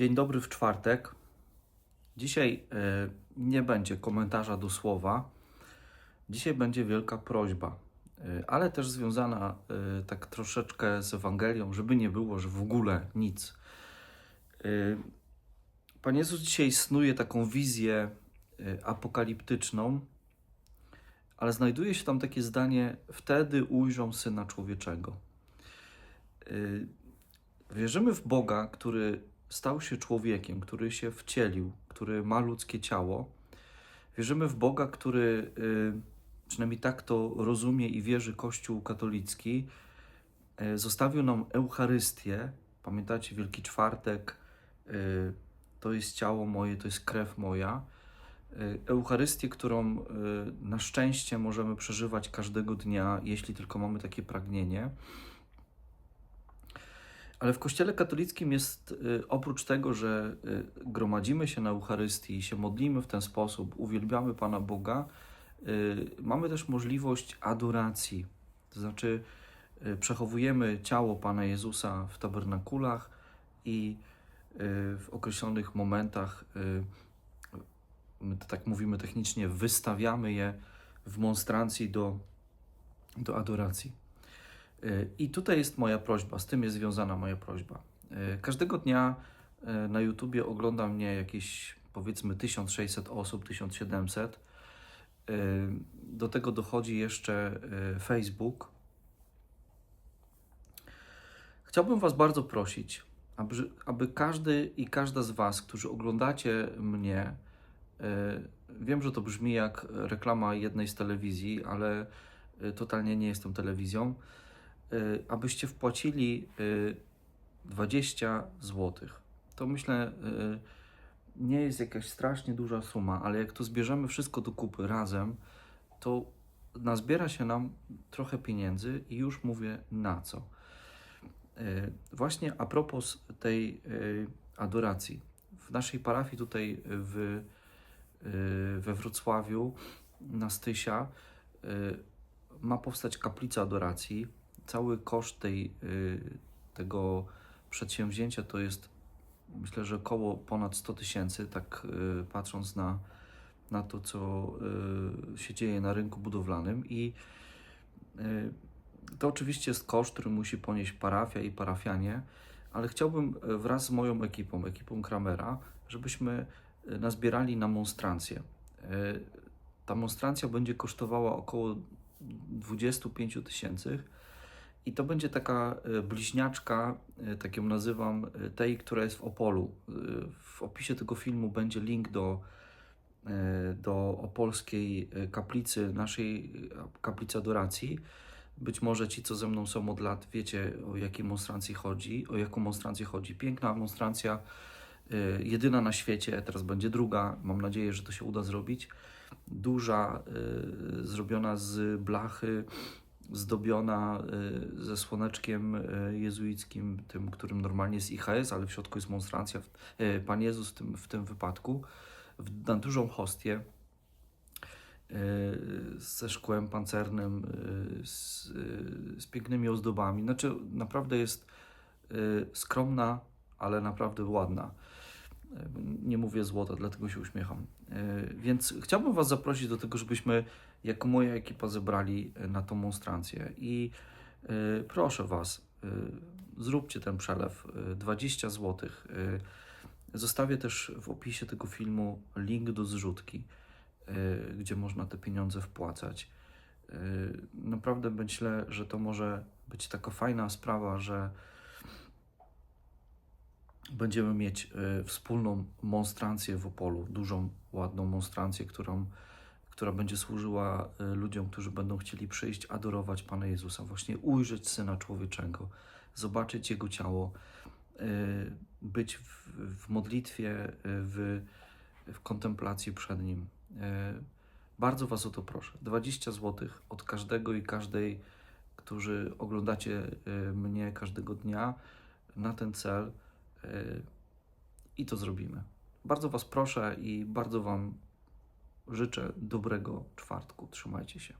Dzień dobry w czwartek. Dzisiaj e, nie będzie komentarza do słowa. Dzisiaj będzie wielka prośba, e, ale też związana e, tak troszeczkę z Ewangelią, żeby nie było, że w ogóle nic. E, Pan Jezus dzisiaj snuje taką wizję apokaliptyczną, ale znajduje się tam takie zdanie: Wtedy ujrzą syna człowieczego. Wierzymy w Boga, który stał się człowiekiem, który się wcielił, który ma ludzkie ciało. Wierzymy w Boga, który, y, przynajmniej tak to rozumie i wierzy Kościół katolicki, y, zostawił nam Eucharystię. Pamiętacie, Wielki Czwartek, y, to jest ciało moje, to jest krew moja. Eucharystię, którą na szczęście możemy przeżywać każdego dnia, jeśli tylko mamy takie pragnienie. Ale w Kościele katolickim jest y, oprócz tego, że y, gromadzimy się na Eucharystii i się modlimy w ten sposób, uwielbiamy Pana Boga, y, mamy też możliwość adoracji. To znaczy, przechowujemy ciało Pana Jezusa w tabernakulach i w określonych momentach, my to tak mówimy technicznie, wystawiamy je w monstrancji do, do adoracji. Y, I tutaj jest moja prośba, z tym jest związana moja prośba. Y, Każdego dnia y, na YouTubie ogląda mnie jakieś powiedzmy 1600 osób, 1700. Y, Do tego dochodzi jeszcze Facebook. Chciałbym Was bardzo prosić, aby, aby każdy i każda z Was, którzy oglądacie mnie, wiem, że to brzmi jak reklama jednej z telewizji, ale totalnie nie jestem telewizją abyście wpłacili y, 20 zł. To myślę, y, nie jest jakaś strasznie duża suma, ale jak to zbierzemy wszystko do kupy razem, to nazbiera się nam trochę pieniędzy i już mówię na co. Y, Właśnie a propos tej y, adoracji. W naszej parafii tutaj w, y, we Wrocławiu na Stysia y, ma powstać kaplica adoracji. Cały koszt tej, y, tego przedsięwzięcia to jest myślę, że około ponad 100 tysięcy, tak y, patrząc na, na to, co y, się dzieje na rynku budowlanym. I to oczywiście jest koszt, który musi ponieść parafia i parafianie, ale chciałbym wraz z moją ekipą, ekipą Kramera, żebyśmy nazbierali na monstrancję. Ta monstrancja będzie kosztowała około 25 tysięcy i to będzie taka y, bliźniaczka, y, tak ją nazywam, y, tej, która jest w Opolu. W opisie tego filmu będzie link do, do opolskiej kaplicy, naszej kaplicy adoracji. Być może ci, co ze mną są od lat, wiecie o jakiej monstrancji chodzi, o jaką monstrancję chodzi. Piękna monstrancja, jedyna na świecie, teraz będzie druga, mam nadzieję, że to się uda zrobić. Duża, zrobiona z blachy, zdobiona y, ze słoneczkiem y, jezuickim, tym, którym normalnie jest IHS, ale w środku jest monstrancja, y, Pan Jezus w tym, w tym wypadku, na dużą hostię ze szkłem pancernym, z, z pięknymi ozdobami. Znaczy, naprawdę jest skromna, ale naprawdę ładna. Y, Nie mówię złota, dlatego się uśmiecham. Y, Więc chciałbym Was zaprosić do tego, żebyśmy jako moja ekipa zebrali y, na tą monstrancję. I proszę Was, zróbcie ten przelew y, 20 zł. Zostawię też w opisie tego filmu link do zrzutki, gdzie można te pieniądze wpłacać. Naprawdę myślę, że to może być taka fajna sprawa, że będziemy mieć y, wspólną monstrancję w Opolu, dużą, ładną monstrancję, którą, która będzie służyła y, ludziom, którzy będą chcieli przyjść, adorować Pana Jezusa, właśnie ujrzeć Syna Człowieczego, zobaczyć Jego ciało, y, być w, w modlitwie, w, w kontemplacji przed Nim. Bardzo Was o to proszę. 20 zł od każdego i każdej, którzy oglądacie mnie każdego dnia na ten cel i to zrobimy. Bardzo Was proszę i bardzo Wam życzę dobrego czwartku. Trzymajcie się.